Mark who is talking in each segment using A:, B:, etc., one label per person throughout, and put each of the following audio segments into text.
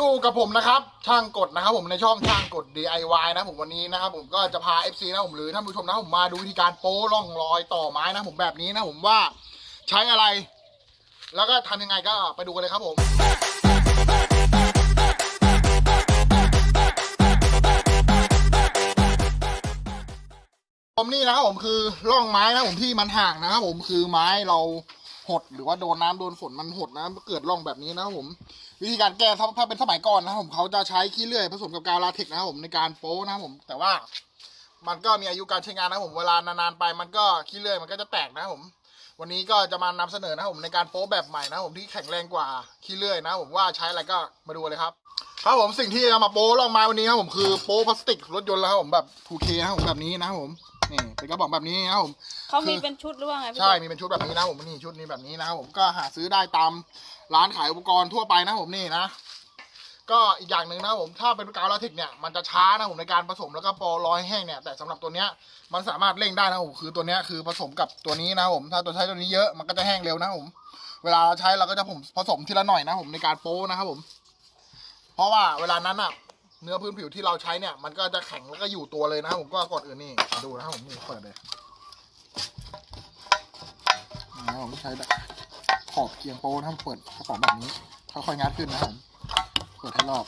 A: อยู่กับผมนะครับช่างกดนะครับ ผมในช่องช่างกด DIY นะผมวันนี้นะครับผมก็จะพา FC นะผมหรือท่านผู้ชมนะผมมาดูวิธีการโป้ร่องรอยต่อไม้นะผมแบบนี้นะผมว่าใช้อะไร แล้วก็ทำยังไงก็ไปดูกันเลยครับผมผมนี่นะครับผมคือร่องไม้นะผมที่มันห่างนะครับผมคือไม้เราหดหรือว่าโดนน้ำโดนฝนมันหดนะเกิดร่องแบบนี้นะครับผม วิธีการแก้ถ้าถ้าเป็นสมัยก่อนนะครับผมเขาจะใช้ขี้เลื่อยผสมกับกาวลาเทกซ์นะครับผมในการโป้นะครับผม แต่ว่ามันก็มีอายุการใช้งานนะครับผมเวลานานๆไปมันก็ขี้เลื่อยมันก็จะแตกนะครับผม วันนี้ก็จะมานำเสนอนะครับผมในการโป๊แบบใหม่นะครับผมที่แข็งแรงกว่าขี้เลื่อยนะครับผมว่าใช้อะไรก็มาดูเลยครับครับผมสิ่งที่จะมาโป๊ลองไม้วันนี้ครับผมคือโป๊พลาสติกรถยนต์แล้วครับผมแบบ 2K นะครับผมแบบนี้นะครับผมนี่เป็นกระบอกแบบนี้นะครับผม
B: เขามี
A: คือ
B: เป็นชุดหรือว่าไงพี่
A: ใช่มีเป็นชุดแบบนี้นะผมนี่ชุดนี้แบบนี้นะครับผมก็หาซื้อได้ตาม ร้านขายอุปกรณ์ทั่วไปนะผมนี่นะ ก็อีกอย่างหนึ่งนะผมถ้าเป็นกาวลาเทกเนี่ยมันจะช้านะผมในการผสมแล้วก็ปอร้อยแห้งเนี่ยแต่สำหรับตัวเนี้ยมันสามารถเร่งได้นะผมคือตัวเนี้ยคือผสมกับตัวนี้นะผมถ้าตัวใช้ตัวนี้เยอะมันก็จะแห้งเร็วนะผมเวลาเราใช้เราก็จะผมผสมทีละหน่อยนะผมในการโป้นะครับผม เพราะว่าเวลานั้นอะเนื้อพื้นผิวที่เราใช้เนี่ยมันก็จะแข็งแล้วก็อยู่ตัวเลยนะผมก็ก่อนอื่นนี่ดูนะครับผมนี่เปิดเลยนะครับผมใช้แบบข อบเกียงโป้ถ้าเปิดกระป๋องแบบนี้ค่อยๆงัดขึ้นนะครับผมเปิดให้รอบ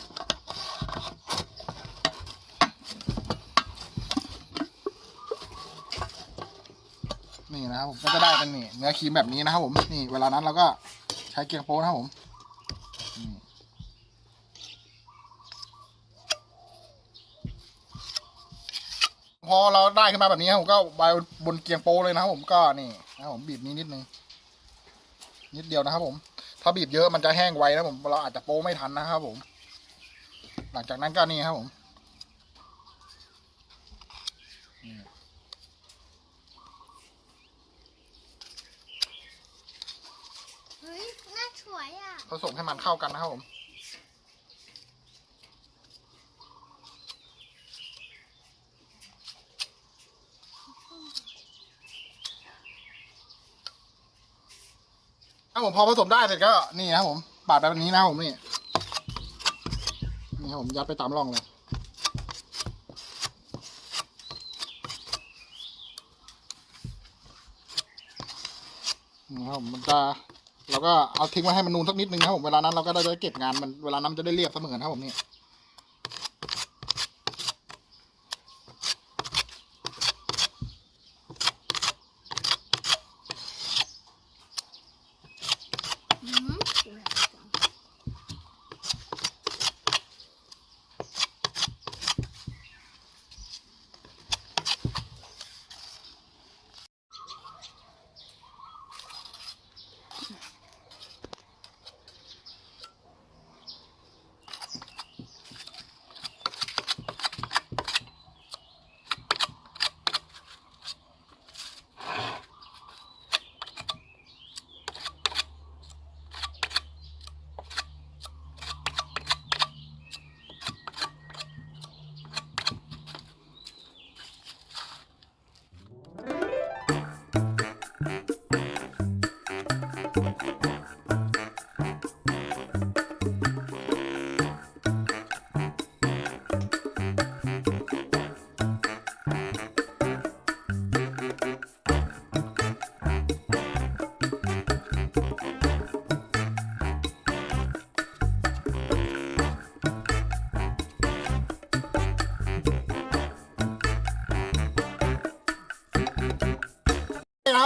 A: นี่นะครับผมก็จะได้เป็นนี่เนื้อครีมแบบนี้นะครับผมนี่เวลานั้นเราก็ใช้เกียงโป้นะครับผมพอเราได้ขึ้นมาแบบนี้ผมก็ไว้บนเกียงโป้เลยนะครับผมก็นี่นะครับผมบีบนี้นิดนึง นิดเดียวนะครับ ผม ถ้าบีบเยอะมันจะแห้งไวนะผม เราอาจจะโป้ไม่ทันนะครับ ผม หลังจากนั้นก็นี่ครับผมนี่
C: เฮ้ยน่าสวยอะ
A: ผสมให้มันเข้ากันนะครับผม ถ้าผมพอผสมได้เสร็จก็นี่นะครับผมปาดแบบนี้นะครับผมนี่นี่ครับผมยัดไปตามร่องเลยนี่ครับผมมันจะเราก็เอาทิ้งไว้ให้มันนูนสักนิดนึงนะครับผมเวลานั้นเราก็ได้เก็บงานมันเวลานั้นมันจะได้เรียบเสมอนะครับผมนี่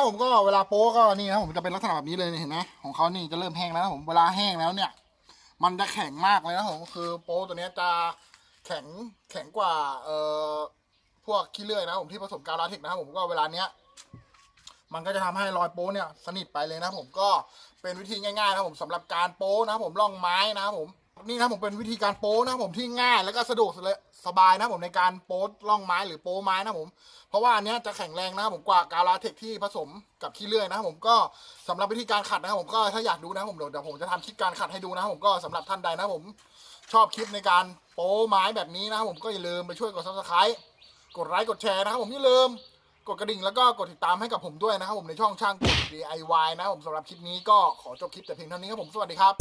C: ผมก็เวลาโป๊ก็นี่นะผมจะเป็นลักษณะแบบนี้เลยเห็นไหมของเขานี่จะเริ่มแห้งแล้วนะผมเวลาแห้งแล้วเนี่ย มันจะแข็งมากเลยนะผมคือโป๊ตัวเนี้ยจะแข็งแข็งกว่าเอ่อพวกขี้เลื่อยนะผมที่ผสมกาวลาเทกนะครับผมก็เวลาเนี้ยมันก็จะทำให้รอยโป๊เนี่ยสนิทไปเลยนะผมก็เป็นวิธีง่ายๆนะผมสำหรับการโป๊นะผมร่องไม้นะผม นี่นะผมเป็นวิธีการโป๊นะผมที่ง่ายแล้วก็สะดวกสบายนะผมในการโป๊ร่องไม้หรือโป๊ไม้นะผม เพราะว่าอันนี้จะแข็งแรงนะผมกว่ากาวลาเทกที่ผสมกับขี้เลื่อยนะผมก็สำหรับวิธีการขัดนะผมก็ถ้าอยากดูนะผมเดี๋ยวผมจะทำคลิปการขัดให้ดูนะผมก็สำหรับท่านใดนะผมชอบคลิปในการโป๊ไม้แบบนี้นะผมก็อย่าลืมไปช่วยกดซับสไครต์กดไลค์กดแชร์นะครับผมอย่าลืมกดกระดิ่งแล้วก็กดติดตามให้กับผมด้วยนะครับผมในช่องช่างกด DIY นะผมสำหรับคลิปนี้ก็ขอจบคลิปแต่เพียงเท่านี้ครับผมสวัสดีครับ